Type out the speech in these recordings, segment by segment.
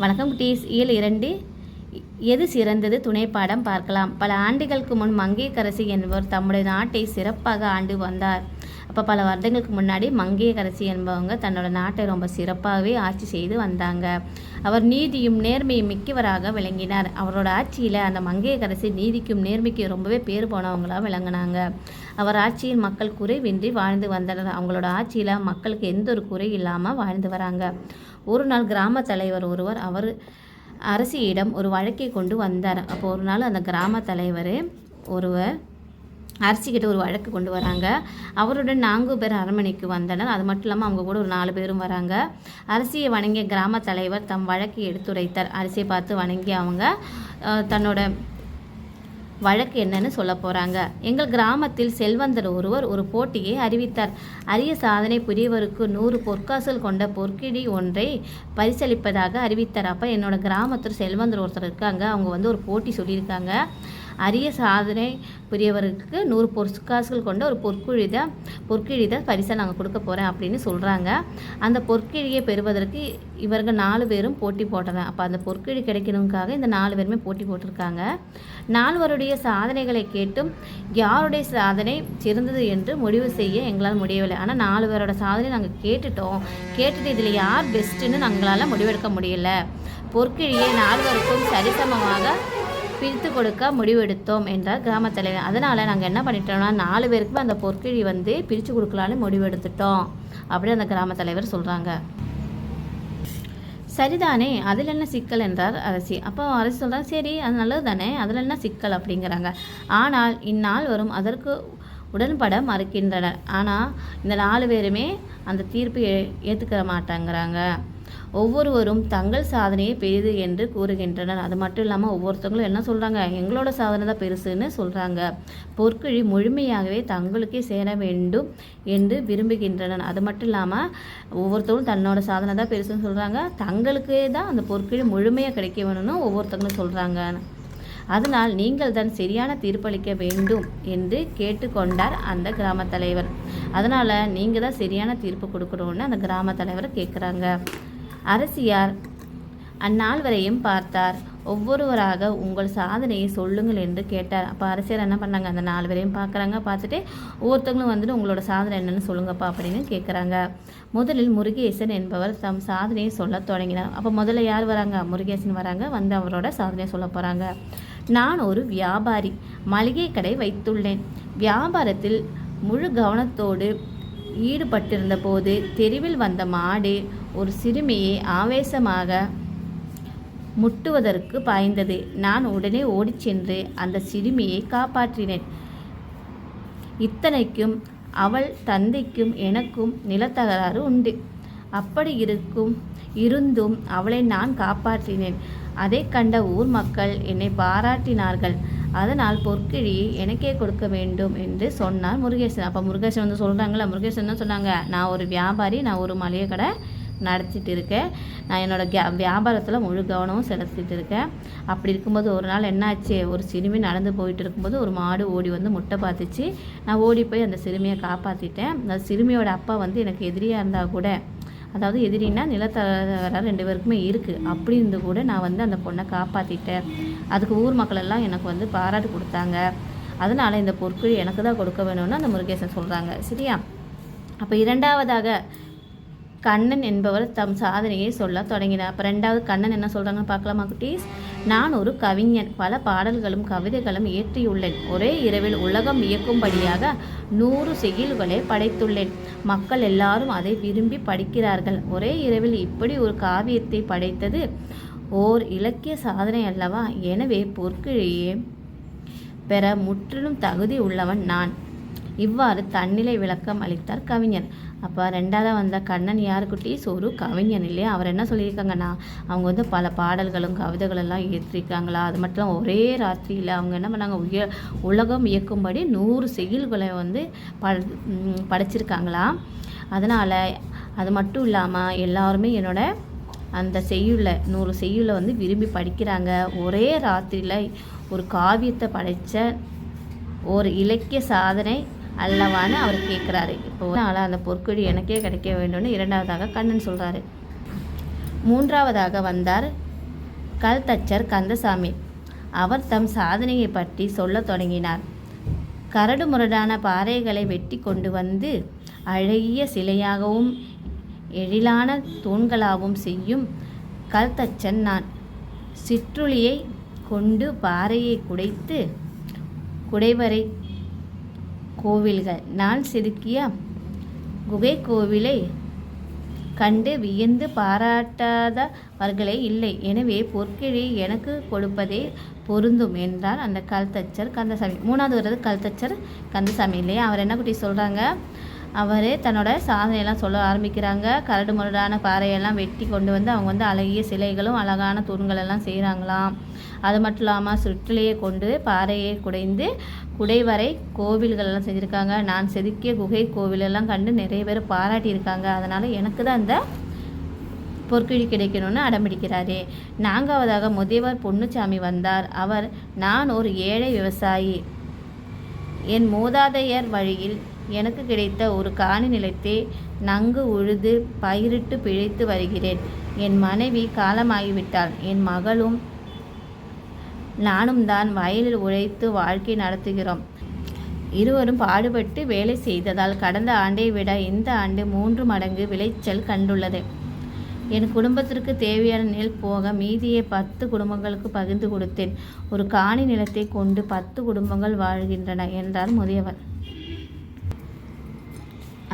வணக்கம் குட்டீஸ். இயல் இரண்டு. எது சிறந்தது? துணை பாடம் பார்க்கலாம். பல ஆண்டுகளுக்கு முன் மங்கையரசி என்பவர் தம்முடைய நாட்டை சிறப்பாக ஆண்டு வந்தார். அப்போ பல வருடங்களுக்கு முன்னாடி மங்கையரசி என்பவங்க தன்னோட நாட்டை ரொம்ப சிறப்பாகவே ஆட்சி செய்து வந்தாங்க. அவர் நீதியும் நேர்மையும் மிக்கவராக விளங்கினார். அவரோட ஆட்சியில் அந்த மங்கையரசி நீதிக்கும் நேர்மைக்கும் ரொம்பவே பேர் போனவங்களாக விளங்கினாங்க. அவர் ஆட்சியில் மக்கள் குறைவின்றி வாழ்ந்து வந்தனர். அவங்களோட ஆட்சியில் மக்களுக்கு எந்த ஒரு குறை இல்லாமல் வாழ்ந்து வராங்க. ஒரு நாள் கிராம தலைவர் ஒருவர் அவர் அரசியிடம் ஒரு வழக்கை கொண்டு வந்தார். அப்போ ஒரு நாள் அந்த கிராம தலைவர் ஒருவர் அரசிக்கிட்ட ஒரு வழக்கு கொண்டு வராங்க. அவருடன் நான்கு பேர் அரண்மனைக்கு வந்தனர். அது மட்டும் இல்லாமல் அவங்க கூட ஒரு நாலு பேரும் வராங்க. அரசியை வணங்கிய கிராம தலைவர் தம் வழக்கை எடுத்துரைத்தார். அரிசியை பார்த்து வணங்கி அவங்க தன்னோட வழக்கு என்னன்னு சொல்ல போகிறாங்க எங்கள் கிராமத்தில் செல்வந்தர் ஒருவர் ஒரு போட்டியை அறிவித்தார். அரிய சாதனை புரியவருக்கு நூறு பொற்காசல் கொண்ட பொற்கிடி ஒன்றை பரிசளிப்பதாக அறிவித்தார். அப்போ என்னோட கிராமத்தில் செல்வந்தர் ஒருத்தர் இருக்காங்க. அவங்க வந்து ஒரு போட்டி சொல்லியிருக்காங்க. அரிய சாதனை புரியவருக்கு நூறு பொற்காசுகள் கொண்ட ஒரு பொற்கொழிதை பொற்கிழிதை பரிசாக நாங்கள் கொடுக்க போகிறேன் அப்படின்னு சொல்கிறாங்க அந்த பொற்கிழியை பெறுவதற்கு இவர்கள் நாலு பேரும் போட்டி போடுறேன் அப்போ அந்த பொற்கிழி கிடைக்கணுக்காக இந்த நாலு பேருமே போட்டி போட்டிருக்காங்க. நால்வருடைய சாதனைகளை கேட்டும் யாருடைய சாதனை சிறந்தது என்று முடிவு செய்ய எங்களால் முடியவில்லை. ஆனால் நாலு பேரோட சாதனை நாங்கள் கேட்டுட்டோம். கேட்டுட்டு இதில் யார் பெஸ்ட்டுன்னு எங்களால் முடிவெடுக்க முடியல. பொற்கிழியை நால்வருக்கும் சரிசமமாக பிரித்து கொடுக்க முடிவெடுத்தோம் என்றார் கிராமத் தலைவர். அதனால் நாங்கள் என்ன பண்ணிட்டோம்னா நாலு பேருக்குமே அந்த பொற்கிழி வந்து பிரித்து கொடுக்கலான்னு முடிவெடுத்துட்டோம் அப்படி அந்த கிராமத் தலைவர் சொல்கிறாங்க சரிதானே அதில் என்ன சிக்கல் என்றார் அரசி. அப்போ அரசி சொல்கிறாங்க சரி அது நல்லது தானே அதில் என்ன சிக்கல் அப்படிங்கிறாங்க. ஆனால் இந்நாள் வரும் அதற்கு உடன்பட மறுக்கின்றனர். ஆனால் இந்த நாலு பேருமே அந்த தீர்ப்பு ஏ- ஏற்றுக்க மாட்டாங்கிறாங்க. ஒவ்வொருவரும் தங்கள் சாதனையே பெரிது என்று கூறுகின்றனர். அது மட்டும் இல்லாமல் ஒவ்வொருத்தவங்களும் என்ன சொல்கிறாங்க எங்களோட சாதனை தான் பெருசுன்னு சொல்கிறாங்க பொற்கிழி முழுமையாகவே தங்களுக்கே சேர வேண்டும் என்று விரும்புகின்றனர். அது மட்டும் இல்லாமல் ஒவ்வொருத்தவங்களும் தன்னோட சாதனை தான் பெருசுன்னு சொல்கிறாங்க தங்களுக்கே தான் அந்த பொற்கிழி முழுமையாக கிடைக்க வேணும்னு ஒவ்வொருத்தவங்களும் சொல்கிறாங்க அதனால் நீங்கள் தான் சரியான தீர்ப்பளிக்க வேண்டும் என்று கேட்டுக்கொண்டார் அந்த கிராம தலைவர். அதனால் நீங்கள் தான் சரியான தீர்ப்பு கொடுக்கணும்னு அந்த கிராம தலைவர் கேட்குறாங்க அரசியார் அந்நால்வரையும் பார்த்தார். ஒவ்வொருவராக உங்கள் சாதனையை சொல்லுங்கள் என்று கேட்டார். அப்போ அரசியர் என்ன பண்ணாங்க? அந்த நாலு பேரையும் பார்க்குறாங்க. பார்த்துட்டு ஒவ்வொருத்தவங்களும் வந்துட்டு உங்களோட சாதனை என்னன்னு சொல்லுங்கப்பா அப்படின்னு கேட்குறாங்க முதலில் முருகேசன் என்பவர் தம் சாதனையை சொல்ல தொடங்கினார். அப்போ முதல்ல யார் வராங்க? முருகேசன் வராங்க. வந்து அவரோட சாதனையை சொல்ல போகிறாங்க நான் ஒரு வியாபாரி மளிகை கடை வைத்துள்ளேன். வியாபாரத்தில் முழு கவனத்தோடு ஈடுபட்டிருந்த போது தெருவில் வந்த மாடு ஒரு சிறுமியை ஆவேசமாக முட்டுவதற்கு பாய்ந்தது. நான் உடனே ஓடிச் சென்று அந்த சிறுமியை காப்பாற்றினேன். இத்தனைக்கும் அவள் தந்தைக்கும் எனக்கும் நிலத்தகராறு உண்டு. அப்படி இருக்கும் இருந்தும் அவளை நான் காப்பாற்றினேன். அதை கண்ட ஊர் மக்கள் என்னை பாராட்டினார்கள். அதனால் பொற்கிழியை எனக்கே கொடுக்க வேண்டும் என்று சொன்னார் முருகேசன். அப்போ முருகேசன் வந்து சொல்கிறாங்களா முருகேசன் தான் சொன்னாங்க? நான் ஒரு வியாபாரி நான் ஒரு மளிகை கடை நடத்திட்டு இருக்கேன் நான் என்னோட கே வியாபாரத்தில் முழு கவனமும் செலுத்திட்டு இருக்கேன் அப்படி இருக்கும்போது ஒரு நாள் என்னாச்சு? ஒரு சிறுமி நடந்து போயிட்டு இருக்கும்போது ஒரு மாடு ஓடி வந்து முட்டை பார்த்துச்சு நான் ஓடி போய் அந்த சிறுமியை காப்பாற்றிட்டேன் அந்த சிறுமியோட அப்பா வந்து எனக்கு எதிரியாக இருந்தால் கூட அதாவது எதிரின்னா நிலத்தகராறு ரெண்டு பேருக்குமே இருக்குது அப்படி இருந்து கூட நான் வந்து அந்த பொண்ணை காப்பாற்றிட்டேன் அதுக்கு ஊர் மக்கள் எல்லாம் எனக்கு வந்து பாராட்டு கொடுத்தாங்க. அதனால் இந்த பொருட்கள் எனக்கு தான் கொடுக்க வேணும்னு அந்த முருகேசன் சொல்கிறாங்க சரியா? அப்போ இரண்டாவதாக கண்ணன் என்பவர் தம் சாதனையை சொல்ல தொடங்கினார். அப்போ ரெண்டாவது கண்ணன் என்ன சொல்கிறாங்கன்னு பார்க்கலாமா குட்டீஸ்? நான் ஒரு கவிஞன். பல பாடல்களும் கவிதைகளும் இயற்றியுள்ளேன் ஒரே இரவில் உலகம் இயக்கும்படியாக நூறு செய்யுள்களை படைத்துள்ளேன். மக்கள் எல்லாரும் அதை விரும்பி படிக்கிறார்கள். ஒரே இரவில் இப்படி ஒரு காவியத்தை படைத்தது ஓர் இலக்கிய சாதனை அல்லவா? எனவே பொற்கிழியே பெற முற்றிலும் தகுதி உள்ளவன் நான். இவ்வாறு தன்னிலை விளக்கம் அளித்தார் கவிஞர். அப்போ ரெண்டாவது வந்த கண்ணன் யார் குட்டீஸ் ஒரு கவிஞன் இல்லையா? அவர் என்ன சொல்லியிருக்காங்கன்னா அவங்க வந்து பல பாடல்களும் கவிதைகள் எல்லாம் அது மட்டும் ஒரே ராத்திரியில் அவங்க என்ன பண்ணாங்க? உய உலகம் இயக்கும்படி நூறு செய்யுள்களை வந்து ப படைச்சிருக்காங்களா? அதனால் அது மட்டும் இல்லாமல் எல்லாருமே என்னோட அந்த செய்யுளை நூறு செய்யுளை வந்து விரும்பி படிக்கிறாங்க. ஒரே ராத்திரியில் ஒரு காவியத்தை படைத்த ஒரு இலக்கிய சாதனை அல்லவான்னு அவர் கேட்குறாரு இப்போ அதனால் அந்த பொற்கொடி எனக்கே கிடைக்க வேண்டும்னு இரண்டாவதாக கண்ணன் சொல்கிறாரு மூன்றாவதாக வந்தார் கல்தச்சர் கந்தசாமி. அவர் தம் சாதனையை பற்றி சொல்லத் தொடங்கினார். கரடு முரடான பாறைகளை வெட்டி கொண்டு வந்து அழகிய சிலையாகவும் எழிலான தூண்களாகவும் செய்யும் கல்தச்சன் நான். சிற்றுளியை கொண்டு பாறையை குடைத்து குடைவரை கோவில்கள். நான் செதுக்கிய குகை கோவிலை கண்டு வியந்து பாராட்டாதவர்களே இல்லை. எனவே பொற்கிழி எனக்கு கொடுப்பதே பொருந்தும் என்றார் அந்த கல்தச்சர் கந்தசாமி. மூணாவது வர்றது கல்தச்சர் கந்தசாமி இல்லையா? அவர் என்ன குட்டி சொல்கிறாங்க அவர் தன்னோட சாதனையெல்லாம் சொல்ல ஆரம்பிக்கிறாங்க. கரடு முரடான பாறையெல்லாம் வெட்டி கொண்டு வந்து அவங்க வந்து அழகிய சிலைகளும் அழகான தூண்களெல்லாம் செய்கிறாங்களாம் அது மட்டும் இல்லாமல் சுற்றிலேயே கொண்டு பாறையை குடைந்து குடைவரை கோவில்களெல்லாம் செஞ்சுருக்காங்க. நான் செதுக்கிய குகை கோவிலெல்லாம் கண்டு நிறைய பேர் பாராட்டியிருக்காங்க. அதனால் எனக்கு தான் அந்த பொற்கிழி கிடைக்கணும்னு அடம்பிடிக்கிறாரு நான்காவதாக முதியவர் பொன்னுச்சாமி வந்தார். அவர் நான் ஒரு ஏழை விவசாயி. என் மூதாதையர் வழியில் எனக்கு கிடைத்த ஒரு காணி நிலத்தை நன்கு உழுது பயிரிட்டு பிழைத்து வருகிறேன். என் மனைவி காலமாகிவிட்டாள். என் மகளும் நானும் தான் வயலில் உழைத்து வாழ்க்கை நடத்துகிறோம். இருவரும் பாடுபட்டு வேலை செய்ததால் கடந்த ஆண்டை விட இந்த ஆண்டு மூன்று மடங்கு விளைச்சல் கண்டுள்ளது. என் குடும்பத்திற்கு தேவையான நெல் போக மீதியை பத்து குடும்பங்களுக்கு பகிர்ந்து கொடுத்தேன். ஒரு காணி நிலத்தை கொண்டு பத்து குடும்பங்கள் வாழ்கின்றன என்றார் முதியவர்.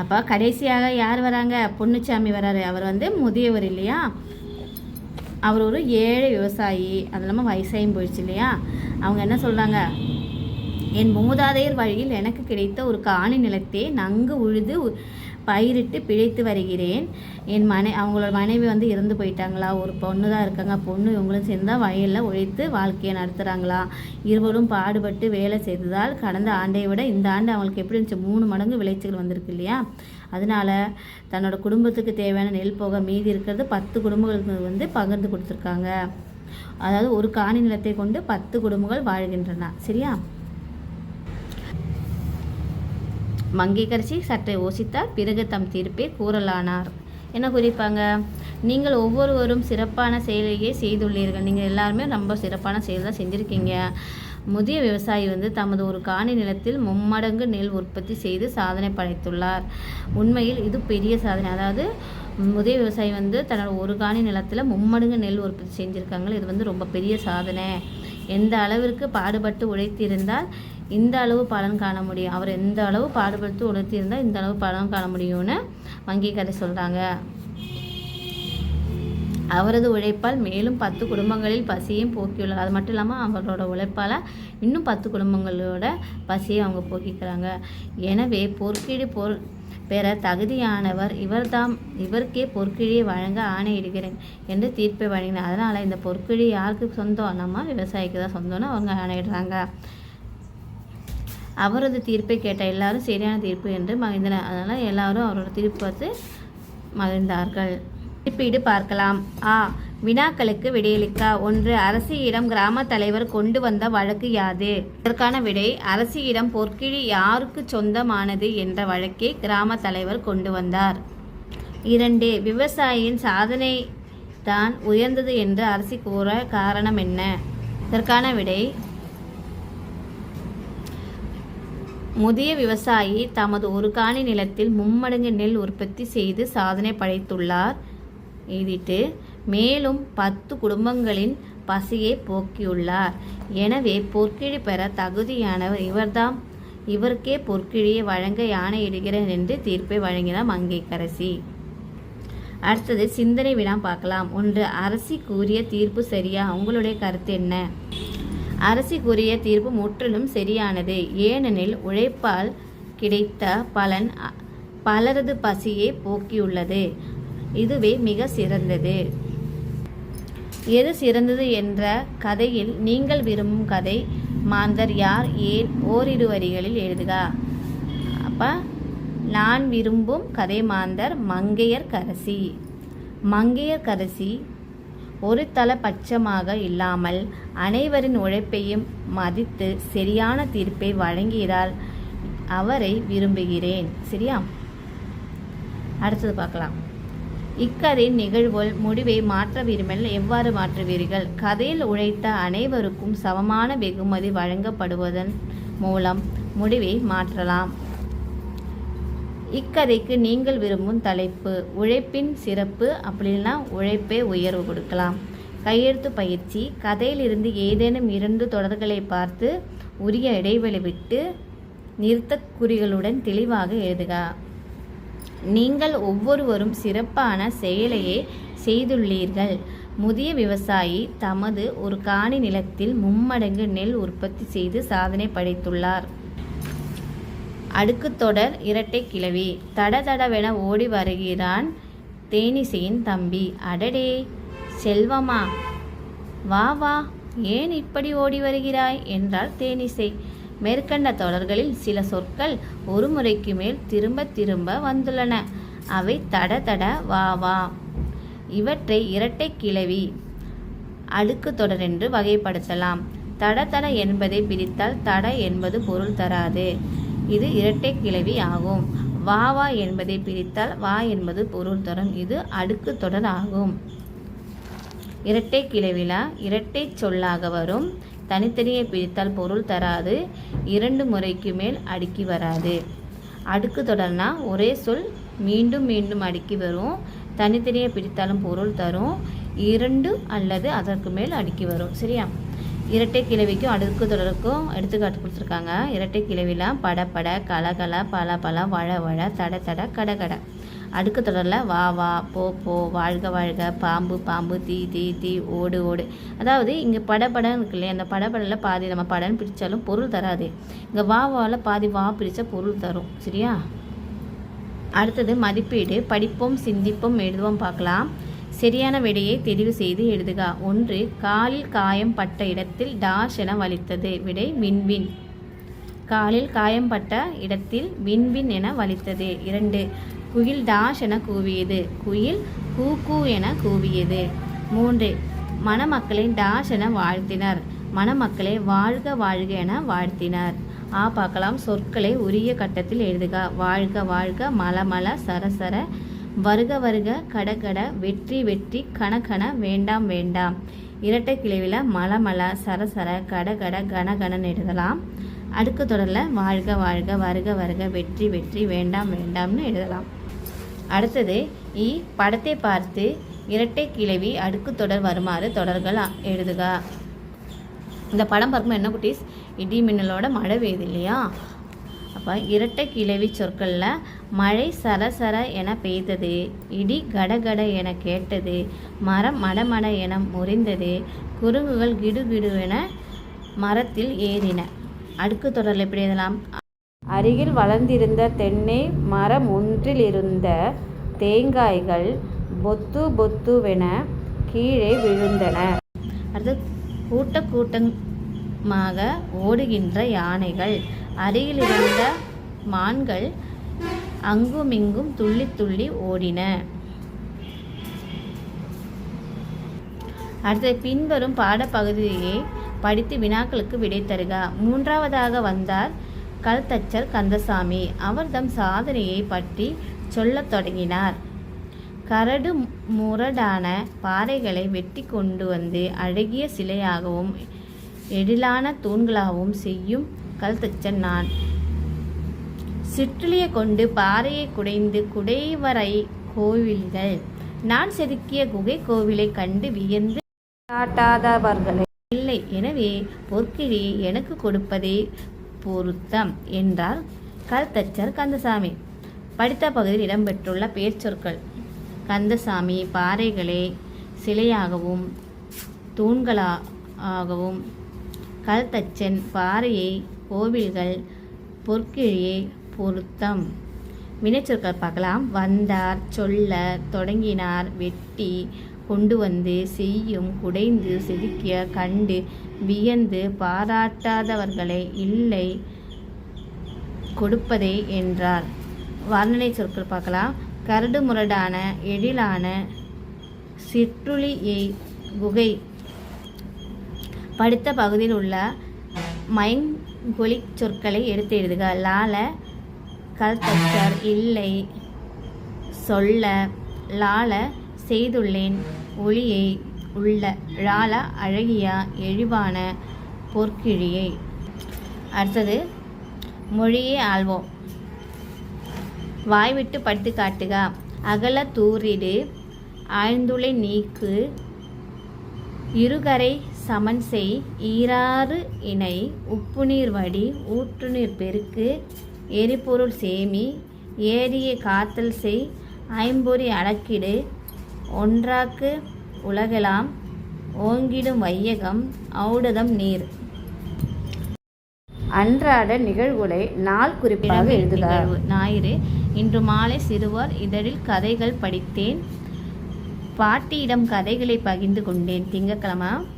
அப்போ கடைசியாக யார் வராங்க? பொன்னுச்சாமி வராரு. அவர் வந்து முதியவர் இல்லையா? அவர் ஒரு ஏழை விவசாயி. அது இல்லாமல் வயசாயும் போயிடுச்சு இல்லையா? அவங்க என்ன சொல்கிறாங்க என் மூதாதையர் வழியில் எனக்கு கிடைத்த ஒரு காணி நிலத்தை நன்கு உழுது பயிரிட்டு பிழைத்து வருகிறேன். என் மனை அவங்களோட மனைவி வந்து இறந்து போயிட்டாங்களா? ஒரு பொண்ணு தான் இருக்காங்க. பொண்ணு இவங்களும் சேர்ந்தால் வயலில் உழைத்து வாழ்க்கையை நடத்துகிறாங்களா இருவரும் பாடுபட்டு வேலை செய்ததால் கடந்த ஆண்டை விட இந்த ஆண்டு அவங்களுக்கு எப்படி இருந்துச்சு? மூணு மடங்கு விளைச்சல் வந்திருக்கு இல்லையா? அதனால் தன்னோட குடும்பத்துக்கு தேவையான நெல் போக மீதி இருக்கிறது பத்து குடும்பங்களுக்கு வந்து பகிர்ந்து கொடுத்துருக்காங்க. அதாவது ஒரு காணி நிலத்தை கொண்டு பத்து குடும்பங்கள் வாழ்கின்றன. சரியா? மங்கைக்கரசி சற்றை யோசித்தார் பிறகு தம் தீர்ப்பை கூறலானார். என்ன குறிப்பாங்க? நீங்கள் ஒவ்வொருவரும் சிறப்பான செயலையே செய்துள்ளீர்கள். நீங்கள் எல்லாருமே ரொம்ப சிறப்பான செயல் தான் செஞ்சுருக்கீங்க. முதிய விவசாயி வந்து தமது ஒரு காணி நிலத்தில் மும்மடங்கு நெல் உற்பத்தி செய்து சாதனை படைத்துள்ளார். உண்மையில் இது பெரிய சாதனை. அதாவது முதிய விவசாயி வந்து தன்னோட ஒரு காணி நிலத்தில் மும்மடங்கு நெல் உற்பத்தி செஞ்சுருக்காங்க. இது வந்து ரொம்ப பெரிய சாதனை. எந்த அளவிற்கு பாடுபட்டு உழைத்திருந்தால் இந்த அளவு பலன் காண முடியும். அவர் எந்த அளவு பாடுபடுத்தி உணர்த்தியிருந்தால் இந்த அளவு பலன் காண முடியும்னு வங்கி கதை சொல்கிறாங்க அவரது உழைப்பால் மேலும் பத்து குடும்பங்களில் பசியையும் போக்கியுள்ளார். அது மட்டும் இல்லாமல் அவரோட உழைப்பால் இன்னும் பத்து குடும்பங்களோட பசியை அவங்க போக்கிக்கிறாங்க. எனவே பொற்கீடு பொருள் பெற தகுதியானவர் இவர்தாம் இவருக்கே பொற்கிழியை வழங்க ஆணையிடுகிறேன் என்று தீர்ப்பை வழங்கினார். அதனால் இந்த பொற்கிழி யாருக்கு சொந்தம்? நம்ம விவசாயிக்கு தான் சொந்தம்னு அவங்க ஆணையிடுறாங்க. அவரது தீர்ப்பை கேட்ட எல்லாரும் சரியான தீர்ப்பு என்று மகிழ்ந்தனர். அதனால் எல்லாரும் அவரோட தீர்ப்பு பார்த்து மகிழ்ந்தார்கள். மதிப்பீடு பார்க்கலாம். ஆ வினாக்களுக்கு விடையளிக்கா? ஒன்று அரசியிடம் கிராம தலைவர் கொண்டு வந்த வழக்கு யாது? இதற்கான விடை அரசியிடம் பொற்கிழி யாருக்கு சொந்தமானது என்ற வழக்கை கிராம தலைவர் கொண்டு வந்தார். இரண்டு விவசாயியின் சாதனை தான் உயர்ந்தது என்று அரசி கூற காரணம் என்ன? இதற்கான விடை முதிய விவசாயி தமது ஒரு காணி நிலத்தில் மும்மடங்கு நெல் உற்பத்தி செய்து சாதனை படைத்துள்ளார். எழுதிட்டு மேலும் பத்து குடும்பங்களின் பசியை போக்கியுள்ளார். எனவே பொற்கிழி பெற தகுதியானவர் இவர்தாம். இவருக்கே பொற்கிழியை வழங்க யானையிடுகிறேன் என்று தீர்ப்பை வழங்கினார் மங்கைக்கரசி. அடுத்தது சிந்தனை வினா பார்க்கலாம். ஒன்று அரசி கூறிய தீர்ப்பு சரியா? உங்களுடைய கருத்து என்ன? அரசி கூறிய தீர்ப்பு முற்றிலும் சரியானது. ஏனெனில் உழைப்பால் கிடைத்த பலன் பலரது பசியை போக்கியுள்ளது. இதுவே மிக சிறந்தது. எது சிறந்தது என்ற கதையில் நீங்கள் விரும்பும் கதை மாந்தர் யார்? ஏன் ஓரிரு வரிகளில் எழுதுக. அப்போ நான் விரும்பும் கதை மாந்தர் மங்கையர் கரசி. மங்கையர் கரசி ஒரு தல பட்சமாக இல்லாமல் அனைவரின் உழைப்பையும் மதித்து சரியான தீர்ப்பை வழங்கியதால் அவரை விரும்புகிறேன். சரியா? அடுத்தது பார்க்கலாம். இக்கதையின் நிகழ்வுகள் முடிவை மாற்ற விரும்பில் எவ்வாறு மாற்றுவீர்கள்? கதையில் உழைத்த அனைவருக்கும் சமமான வெகுமதி வழங்கப்படுவதன் மூலம் முடிவை மாற்றலாம். இக்கதைக்கு நீங்கள் விரும்பும் தலைப்பு உழைப்பின் சிறப்பு அப்படின்னா உழைப்பே உயர்வு கொடுக்கலாம். கையெழுத்து பயிற்சி கதையிலிருந்து ஏதேனும் இரண்டு தொடர்களை பார்த்து உரிய இடைவெளி விட்டு நிறுத்தக் குறிகளுடன் தெளிவாக எழுதுக. நீங்கள் ஒவ்வொருவரும் சிறப்பான செயலையே செய்துள்ளீர்கள். முதிய விவசாயி தமது ஒரு காணி நிலத்தில் மும்மடங்கு நெல் உற்பத்தி செய்து சாதனை படைத்துள்ளார். அடுக்கு தொடர் இரட்டை கிளவி தடதடவென ஓடி வருகிறான் தேனிசையின் தம்பி. அடடே செல்வமா? வா வா ஏன் இப்படி ஓடி வருகிறாய்? என்றாள் தேனிசை. மேற்கண்ட தொடர்களில் சில சொற்கள் ஒரு முறைக்கு மேல் திரும்ப திரும்ப வந்துள்ளன. அவை தட தட வா வா. இவற்றை இரட்டை கிளவி அடுக்கு தொடர் என்று வகைப்படுத்தலாம். தட தட என்பதை பிரித்தால் தட என்பது பொருள் தராது. இது இரட்டை கிளவி ஆகும். வா வா என்பதை பிரித்தால் வா என்பது பொருள் தரும். இது அடுக்கு தொடர் ஆகும். இரட்டை கிளவிலா இரட்டை சொல்லாக வரும். தனித்தனியை பிரித்தால் பொருள் தராது. இரண்டு முறைக்கு மேல் அடுக்கி வராது. அடுக்கு தொடர்னா ஒரே சொல் மீண்டும் மீண்டும் அடுக்கி வரும். தனித்தனியை பிரித்தாலும் பொருள் தரும். இரண்டு அல்லது அதற்கு மேல் அடுக்கி வரும். சரியா? இரட்டை கிளவிக்கும் அடுக்கு தொடருக்கும் எடுத்துக்காட்டு கொடுத்துருக்காங்க. இரட்டை கிளவிலாம் பட பட கலகல பல பல வழ வழ தட தட கட கட. அடுக்கு தொடரில் வா வா போ போ வாழ்க வாழ்க பாம்பு பாம்பு தீ தீ தீ ஓடு ஓடு. அதாவது இங்கே படபடன்னு இருக்கு இல்லையா? அந்த படபடல பாதி நம்ம படன்னு பிடிச்சாலும் பொருள் தராது. இங்கே வா வாவில் பாதி வா பிடித்தா பொருள் தரும். சரியா? அடுத்தது மதிப்பீடு படிப்போம் சிந்திப்போம் எழுதுவோம் பார்க்கலாம். சரியான விடையை தெரிவு செய்து எழுதுக. ஒன்று காலில் காயம் பட்ட இடத்தில் டாஷ் என வலித்தது. விடை விண்வின். காலில் காயம் பட்ட இடத்தில் விண்வின் என வலித்தது. இரண்டு குயில் டாஷ் என கூவியது. குயில் கூ கூ என கூவியது. மூன்று மணமக்களை டாஷ் என வாழ்த்தினர். மணமக்களை வாழ்க வாழ்க என வாழ்த்தினர். ஆ பார்க்கலாம். சொற்களை உரிய கட்டத்தில் எழுதுக. வாழ்க வாழ்க மலமல சரசர வருக வருக கடகட வெற்றி வெற்றி கணக்கண வேண்டாம் வேண்டாம். இரட்டை கிளைவில் மலமல சரசர கடகட கணன் எழுதலாம். அடுக்கு தொடரில் வாழ்க வாழ்க வருக வருக வெற்றி வெற்றி வேண்டாம் வேண்டாம்னு எழுதலாம். அடுத்தது இ படத்தை பார்த்து இரட்டை கிளவி அடுக்கு தொடர் வருமாறு தொடர்கள் எழுதுக. இந்த படம் பார்க்கும்போது என்ன குட்டீஸ்? இடி மின்னலோட மழை பெய்யுது இல்லையா? அப்போ இரட்டை கிளவி சொற்களில் மழை சரசர என பெய்தது. இடி கடகட என கேட்டது. மரம் மடமட என முறிந்தது. குரங்குகள் கிடுகிடுவென மரத்தில் ஏறின. அடுக்கு தொடரில் எப்படி எழுதலாம்? அருகில் வளர்ந்திருந்த தென்னை மரம் ஒன்றில் இருந்த தேங்காய்கள் பொத்து பொத்துவென கீழே விழுந்தன. அடுத்து கூட்ட கூட்டமாக ஓடுகின்ற யானைகள். அருகில் இருந்த மான்கள் அங்குமிங்கும் துள்ளி துள்ளி ஓடின. அடுத்து பின்வரும் பாடப்பகுதியை படித்து வினாக்களுக்கு விடை தருக. மூன்றாவதாக வந்தார் கல்தச்சர் கந்தசாமி. அவர் தம் சாதனையை பற்றி சொல்லத் தொடங்கினார். கரடு முரடான பாறைகளை வெட்டி கொண்டு வந்து அழகிய சிலையாகவும் எழிலான தூண்களாகவும் செய்யும் கல்தச்சன் நான் சிற்றுளியை கொண்டு பாறையை குடைந்து குடைவரை கோவில்கள். நான் செதுக்கிய குகை கோவிலை கண்டு வியந்து காட்டாதவர்களே. இல்லை எனவே பொற்கிழியை எனக்கு கொடுப்பதே பொருத்தம் என்றார் கல்தச்சர் கந்தசாமி. படித்த பகுதியில் இடம்பெற்றுள்ள பேர்ச்சொற்கள் கந்தசாமி பாறைகளை சிலையாகவும் தூண்களாகவும் கல்தச்சன் பாறையை கோவில்கள் பொற்கிழியை பொருத்தம். வினைச்சொற்கள் பார்க்கலாம். வந்தார் சொல்ல தொடங்கினார் வெட்டி கொண்டு வந்து செய்யும் குடைந்து செதுக்கிய கண்டு வியந்து பாராட்டாதவர்களை இல்லை கொடுப்பதே என்றார். வர்ணனை சொற்கள் பார்க்கலாம். கரடு முரடான எழிலான சிற்றுளியை குகை படித்த பகுதியில் உள்ள கொலி சொற்களை எடுத்து எழுதுக. லால கல்தர் இல்லை சொல்ல லால செய்துள்ளேன் ஒளியை உள்ள ழால அழகியா எழிவான பொற்கிழியை. அடுத்தது மொழியே ஆழ்வோம் வாய்விட்டு படுத்து காட்டுக. அகல தூரிடு ஆழ்ந்துளை நீக்கு இருகரை சமன் செய். ஈராறு இணை. உப்புநீர் வடி. ஊற்றுநீர் பெருக்கு. எரிபொருள் சேமி. ஏரிய காத்தல் செய். ஐம்பொறி அடக்கிடு ஒன்றாக்கு உலகெலாம். ஓங்கிடும் வையகம். ஔடதம் நீர். அன்றாட நிகழ்வுகளை நாள் குறிப்பாக எழுதுக. நிகழ்வு. ஞாயிறு. இன்று மாலை சிறுவர் இதழில் கதைகள் படித்தேன். பாட்டியிடம் கதைகளை பகிர்ந்து கொண்டேன். திங்கட்கிழமை.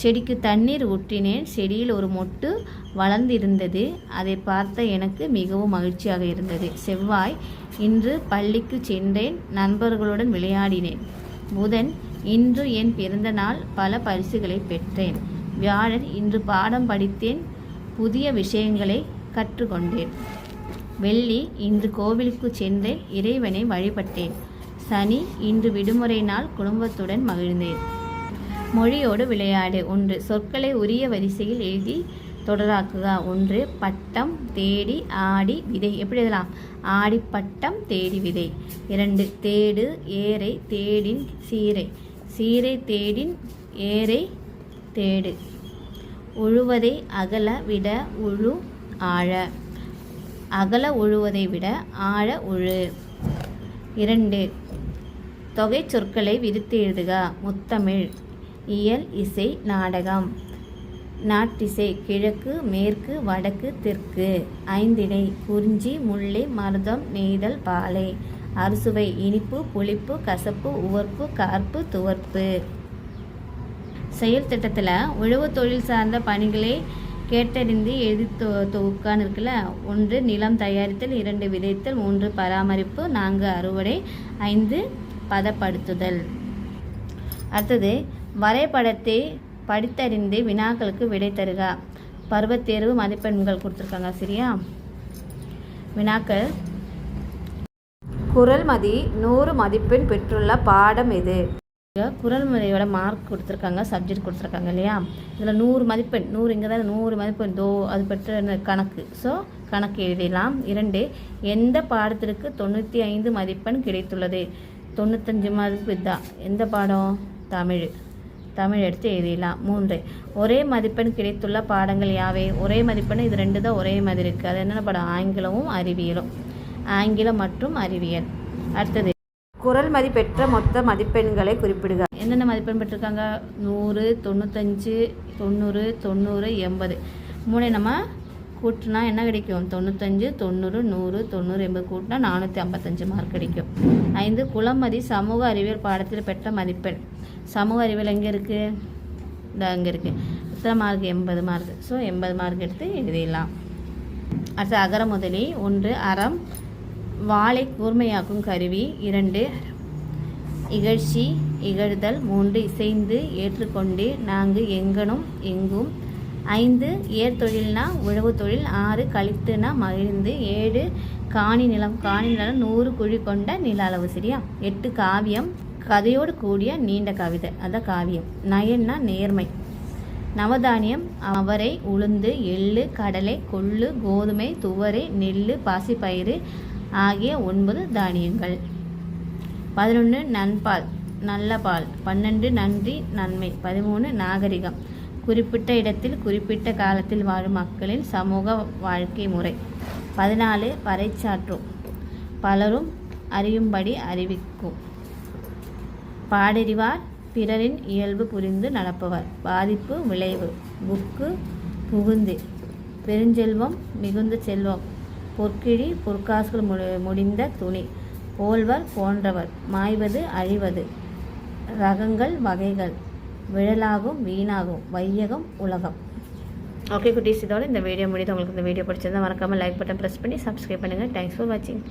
செடிக்கு தண்ணீர் ஊற்றினேன். செடியில் ஒரு மொட்டு வளர்ந்திருந்தது. அதை பார்த்த எனக்கு மிகவும் மகிழ்ச்சியாக இருந்தது. செவ்வாய் இன்று பள்ளிக்கு சென்றேன். நண்பர்களுடன் விளையாடினேன். புதன் இன்று என் பிறந்த நாள் பல பரிசுகளை பெற்றேன். வியாழன் இன்று பாடம் படித்தேன். புதிய விஷயங்களை கற்றுக்கொண்டேன். வெள்ளி இன்று கோவிலுக்கு சென்றேன். இறைவனை வழிபட்டேன். சனி இன்று விடுமுறை நாள் குடும்பத்துடன் மகிழ்ந்தேன். மொழியோடு விளையாடு. ஒன்று சொற்களை உரிய வரிசையில் எழுதி தொடராக்குக. ஒன்று பட்டம் தேடி ஆடி விதை. எப்படி எழுதலாம்? ஆடி பட்டம் தேடி விதை. இரண்டு தேடு ஏரை தேடின் சீரை சீரை தேடின் ஏரை தேடு. உழுவதை அகல விட உழு ஆழ. அகல உழுவதை விட ஆழ உழு. இரண்டு தொகை சொற்களை விரித்து எழுதுக. முத்தமிழ். இயல் இசை நாடகம். நாட்டிசை கிழக்கு மேற்கு வடக்கு தெற்கு. ஐந்திணை குறிஞ்சி முல்லை மருதம் நெய்தல் பாலை. அறுசுவை இனிப்பு புளிப்பு கசப்பு உவர்ப்பு கார்ப்பு துவர்ப்பு. செயல் திட்டத்தில் உழவு தொழில் சார்ந்த பணிகளை கேட்டறிந்து எழுதி தொ தொகுக்கான்னு இருக்குல்ல? ஒன்று நிலம் தயாரித்தல் இரண்டு விதைத்தல் மூன்று பராமரிப்பு நான்கு அறுவடை ஐந்து பதப்படுத்துதல். அடுத்தது வரைபடத்தை படித்தறிந்து வினாக்களுக்கு விடை தருக. பருவத்தேர்வு மதிப்பெண்கள் கொடுத்துருக்காங்க சரியா? வினாக்கள். குரல் மதி நூறு மதிப்பெண் பெற்றுள்ள பாடம் எது? குரல் மார்க் கொடுத்துருக்காங்க சப்ஜெக்ட் கொடுத்துருக்காங்க இல்லையா? இதில் நூறு மதிப்பெண் நூறு இங்கே தான் நூறு மதிப்பெண் தோ அது பெற்ற கணக்கு. ஸோ கணக்கு எழுதலாம். இரண்டு எந்த பாடத்திற்கு தொண்ணூற்றி ஐந்து மதிப்பெண் கிடைத்துள்ளது? தொண்ணூத்தஞ்சு மதிப்பு தான் எந்த பாடம்? தமிழ். தமிழ் எடுத்து எழுதிடலாம். மூன்று ஒரே மதிப்பெண் கிடைத்துள்ள பாடங்கள் யாவை? ஒரே மதிப்பெண் இது ரெண்டு தான் ஒரே மாதிரி இருக்குது அது என்னென்ன பாடம்? ஆங்கிலமும் அறிவியலும். ஆங்கிலம் மற்றும் அறிவியல். அடுத்தது குரல் மதி பெற்ற மொத்த மதிப்பெண்களை குறிப்பிடுக. என்னென்ன மதிப்பெண் பெற்றிருக்காங்க? நூறு தொண்ணூத்தஞ்சு தொண்ணூறு தொண்ணூறு எண்பது. மூணு நம்ம கூட்டினா என்ன கிடைக்கும்? தொண்ணூத்தஞ்சு தொண்ணூறு நூறு தொண்ணூறு எண்பது கூட்டினா நானூற்றி ஐம்பத்தஞ்சு மார்க் கிடைக்கும். ஐந்து குளமதி சமூக அறிவியல் பாடத்தில் பெற்ற மதிப்பெண். சமூக அறிவியல் எங்கே இருக்குது இந்த அங்கே இருக்குது எத்தனை மார்க் எண்பது மார்க் ஸோ எண்பது மார்க் எடுத்து எழுதிடலாம். அடுத்து அகர முதலி ஒன்று அறம் வாளை கூர்மையாக்கும் கருவி இரண்டு இகழ்ச்சி இகழ்தல் மூன்று இசைந்து ஏற்றுக்கொண்டு நான்கு எங்கனும் எங்கும் ஐந்து ஏர்தொழில்னா உழவு தொழில் ஆறு கழித்துனா மகிழ்ந்து ஏழு காணி நிலம் காணி நிலம் நூறு குழி கொண்ட நில அளவு சரியா? எட்டு காவியம் கதையோடு கூடிய நீண்ட கவிதை. அதான் காவியம். நயன்னா நேர்மை. நவதானியம் அவரை உளுந்து எள்ளு கடலை கொள்ளு கோதுமை துவரை நெல் பாசிப்பயிறு ஆகிய ஒன்பது தானியங்கள். பதினொன்று நண்பால். நல்ல பால். பன்னெண்டு நன்றி நன்மை. பதிமூணு நாகரிகம். குறிப்பிட்ட இடத்தில் குறிப்பிட்ட காலத்தில் வாழும் மக்களின் சமூக வாழ்க்கை முறை. பதினாலு பறைச்சாற்றும். பலரும் அறியும்படி அறிவிக்கும். பாடறிவார். பிறரின் இயல்பு புரிந்து நடப்பவர். பாதிப்பு விளைவு புக்கு புகுந்து. பெருஞ்செல்வம் மிகுந்த செல்வம். பொற்கிழி பொற்காசுகள் முடிந்த துணி. போல்வர் போன்றவர். மாய்வது அழிவது. ரகங்கள் வகைகள். விழலாகும் வீணாகும். வையகம் உலகம். ஓகே குட்டீஸ் இதோட இந்த வீடியோ முடியுது உங்களுக்கு இந்த வீடியோ பிடிச்சிருந்தா மறக்காமல் லைக் பட்டன் ப்ரெஸ் பண்ணி சப்ஸ்கிரைப் பண்ணுங்கள் தேங்க்ஸ் ஃபார் வாட்சிங்